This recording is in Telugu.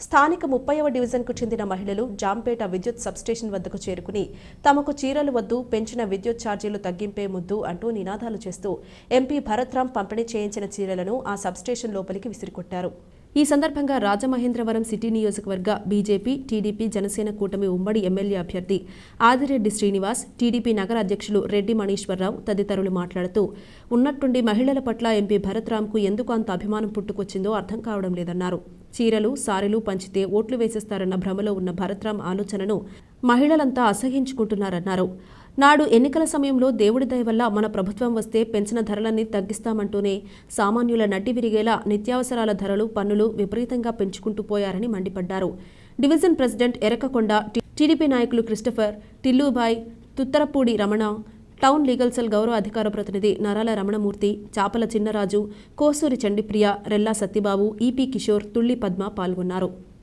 స్థానిక ముప్పైవ డివిజన్కు చెందిన మహిళలు జాంపేట విద్యుత్ సబ్స్టేషన్ వద్దకు చేరుకుని తమకు చీరలు వద్దు పెంచిన విద్యుత్ ఛార్జీలు తగ్గింపే ముద్దు అంటూ నినాదాలు చేస్తూ ఎంపీ భరత్రామ్ పంపిణీ చేయించిన చీరలను ఆ సబ్స్టేషన్ లోపలికి విసిరికొట్టారు. ఈ సందర్భంగా రాజమహేంద్రవరం సిటీ నియోజకవర్గ బీజేపీ టీడీపీ జనసేన కూటమి ఉమ్మడి ఎమ్మెల్యే అభ్యర్థి ఆదిరెడ్డి శ్రీనివాస్ టీడీపీ నగర అధ్యక్షులు రెడ్డి మనీశ్వరరావు తదితరులు మాట్లాడుతూ ఉన్నట్టుండి మహిళల పట్ల ఎంపీ భరత్రామ్కు ఎందుకు అంత అభిమానం పుట్టుకొచ్చిందో అర్థం కావడం లేదన్నారు. చీరలు సారెలు పంచితే ఓట్లు వేసేస్తారన్న భ్రమలో ఉన్న భరత్రామ్ ఆలోచనను మహిళలంతా అసహించుకుంటున్నారన్నారు. నాడు ఎన్నికల సమయంలో దేవుడి దయ వల్ల మన ప్రభుత్వం వస్తే పెంచిన ధరలన్నీ తగ్గిస్తామంటూనే సామాన్యుల నడ్డి విరిగేలా నిత్యావసరాల ధరలు పన్నులు విపరీతంగా పెంచుకుంటూ పోయారని మండిపడ్డారు. డివిజన్ ప్రెసిడెంట్ ఎరకకొండ టీడీపీ నాయకులు Christopher Tillubhai Thutharapudi Ramana town legal cell గౌరవ అధికార ప్రతినిధి నరాల రమణమూర్తి చాపల చిన్నరాజు కోసూరి చండిప్రియ రెల్లా సత్యబాబు ఈపీ కిషోర్ తుళ్ళి పద్మ పాల్గొన్నారు.